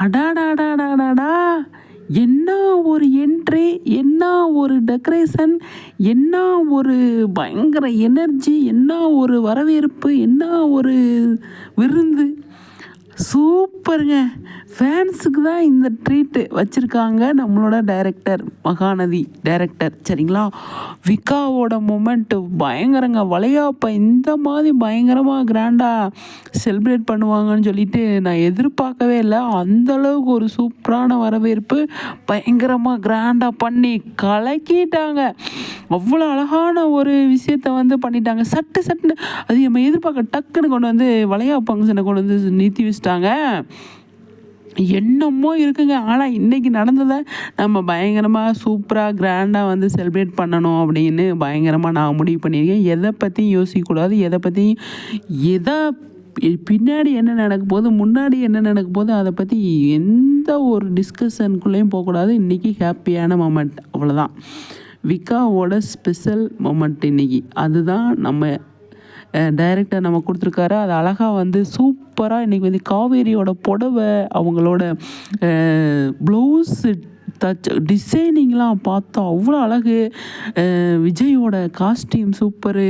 அடாடாடாடாடாடா. என்ன ஒரு என்ட்ரி என்ன ஒரு டெக்கரேஷன் என்ன ஒரு பயங்கர எனர்ஜி என்ன ஒரு வரவேற்பு என்ன ஒரு விருந்து. சூப்பருங்க. ஃபேன்ஸுக்கு தான் இந்த ட்ரீட்டு வச்சுருக்காங்க நம்மளோட டைரக்டர் மகாநதி டைரக்டர் சரிங்களா? விகாவோட மொமெண்ட்டு பயங்கரங்க. வளையாப்பா இந்த மாதிரி பயங்கரமாக கிராண்டாக செலிப்ரேட் பண்ணுவாங்கன்னு சொல்லிட்டு நான் எதிர்பார்க்கவே இல்லை. அந்தளவுக்கு ஒரு சூப்பரான வரவேற்பு பயங்கரமாக கிராண்டாக பண்ணி கலக்கிட்டாங்க. அவ்வளோ அழகான ஒரு விஷயத்த வந்து பண்ணிட்டாங்க. சட்டு சட்டுன்னு அது நம்ம எதிர்பார்க்க டக்குன்னு கொண்டு வந்து வளையா ஃபங்க்ஷனை கொண்டு வந்து நிறுத்தி ஆரம்பிச்சிட்டாங்க என்னமோ இருக்குங்க. ஆனால் இன்றைக்கி நடந்ததை நம்ம பயங்கரமாக சூப்பராக கிராண்டாக வந்து செலிப்ரேட் பண்ணணும் அப்படின்னு பயங்கரமாக நான் முடிவு பண்ணியிருக்கேன். எதை பற்றியும் யோசிக்கக்கூடாது. எதை பற்றியும் எதை பின்னாடி என்ன நடக்க போகுது முன்னாடி என்ன நடக்க போகுது அதை பற்றி எந்த ஒரு டிஸ்கஷனுக்குள்ளேயும் போகக்கூடாது. இன்றைக்கி ஹாப்பியான மொமெண்ட் அவ்வளோதான் விக்காவோட ஸ்பெஷல் மொமெண்ட் இன்றைக்கி அதுதான் நம்ம டைரக்டர் நம்ம கொடுத்துருக்காரு. அது அழகாக வந்து சூப்பராக இன்றைக்கி வந்து காவேரியோட புடவை அவங்களோட ப்ளவுஸு தச் டிசைனிங்லாம் பார்த்தா அவ்வளோ அழகு. விஜயோட காஸ்டியூம் சூப்பரு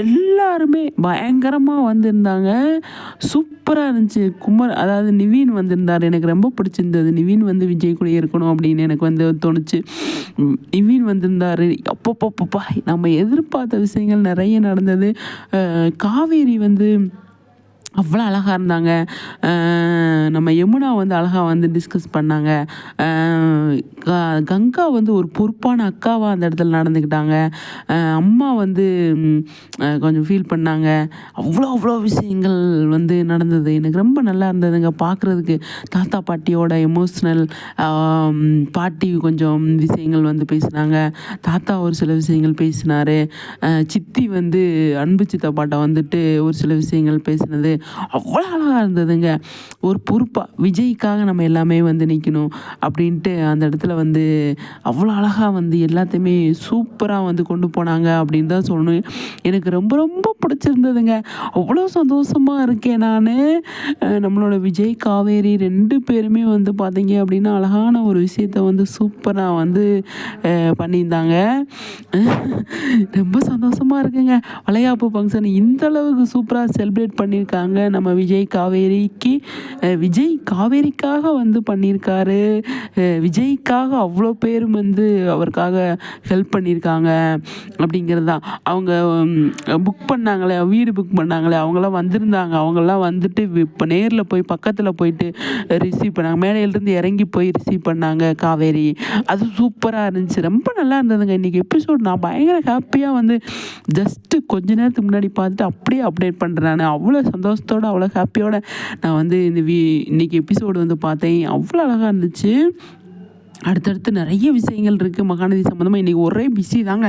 எல்லாருமே பயங்கரமாக வந்திருந்தாங்க. சூப்பராக இருந்துச்சு. குமர் அதாவது நிவீன் வந்திருந்தார். எனக்கு ரொம்ப பிடிச்சிருந்தது. நிவீன் வந்து விஜய் கூட இருக்கணும் அப்படின்னு எனக்கு வந்து தோணுச்சு. நிவீன் வந்திருந்தார். அப்பப்பப்பப்பா நம்ம எதிர்பார்த்த விஷயங்கள் நிறைய நடந்தது. காவேரி வந்து அவ்வளோ அழகாக இருந்தாங்க. நம்ம யமுனா வந்து அழகாக வந்து டிஸ்கஸ் பண்ணாங்க. கங்கா வந்து ஒரு பொறுப்பான அக்காவாக அந்த இடத்துல நடந்துக்கிட்டாங்க. அம்மா வந்து கொஞ்சம் ஃபீல் பண்ணாங்க. அவ்வளோ அவ்வளோ விஷயங்கள் வந்து நடந்தது. எனக்கு ரொம்ப நல்லா இருந்ததுங்க பார்க்குறதுக்கு தாத்தா பாட்டியோட எமோஷ்னல் பாட்டி கொஞ்சம் விஷயங்கள் வந்து பேசினாங்க. தாத்தா ஒரு சில விஷயங்கள் பேசினார். சித்தி வந்து அன்பு சித்தப்பாட்டை வந்துட்டு ஒரு சில விஷயங்கள் பேசினது. அவ்வளோ அழகாக இருந்ததுங்க. ஒரு பொறுப்பாக விஜய்க்காக நம்ம எல்லாமே வந்து நிற்கணும் அப்படின்ட்டு அந்த இடத்துல வந்து அவ்வளோ அழகாக வந்து எல்லாத்தையுமே சூப்பராக வந்து கொண்டு போனாங்க அப்படின்னு தான் சொல்லணும். எனக்கு ரொம்ப ரொம்ப பிடிச்சிருந்ததுங்க. அவ்வளோ சந்தோஷமாக இருக்கேன் நான். நம்மளோட விஜய் காவேரி ரெண்டு பேருமே வந்து பார்த்தீங்க அப்படின்னா அழகான ஒரு விஷயத்த வந்து சூப்பராக வந்து பண்ணியிருந்தாங்க. ரொம்ப சந்தோஷமாக இருக்குங்க. வளையாப்பு ஃபங்க்ஷன் இந்த அளவுக்கு சூப்பராக செலிப்ரேட் பண்ணியிருக்காங்க. நம்ம விஜய் காவேரிக்கு விஜய் காவேரிக்காக வந்து பண்ணியிருக்காரு. விஜய்க்காக அவ்வளோ பேரும் வந்து அவருக்காக ஹெல்ப் பண்ணியிருக்காங்க அப்படிங்கிறது தான். அவங்க புக் பண்ணாங்களே வீடு புக் பண்ணாங்களே அவங்களாம் வந்திருந்தாங்க. அவங்கெல்லாம் வந்துட்டு இப்போ நேரில் போய் பக்கத்தில் போயிட்டு ரிசீவ் பண்ணாங்க. மேடையிலேருந்து இறங்கி போய் ரிசீவ் பண்ணாங்க காவேரி. அது சூப்பராக இருந்துச்சு. ரொம்ப நல்லா இருந்ததுங்க. இன்றைக்கி எபிசோட் நான் பயங்கர ஹாப்பியாக வந்து ஜஸ்ட்டு கொஞ்ச நேரத்துக்கு முன்னாடி பார்த்துட்டு அப்படியே அப்டேட் பண்ணுறேன் நான். அவ்வளோ சந்தோஷத்தோடு அவ்வளோ ஹாப்பியோடு நான் வந்து இந்த வீ இன்றைக்கி எபிசோடு வந்து பார்த்தேன். அவ்வளோ அழகாக இருந்துச்சு. அடுத்தடுத்து நிறைய விஷயங்கள் இருக்குது மகாநதி சம்மந்தமாக இன்றைக்கி ஒரே பிஸி தாங்க.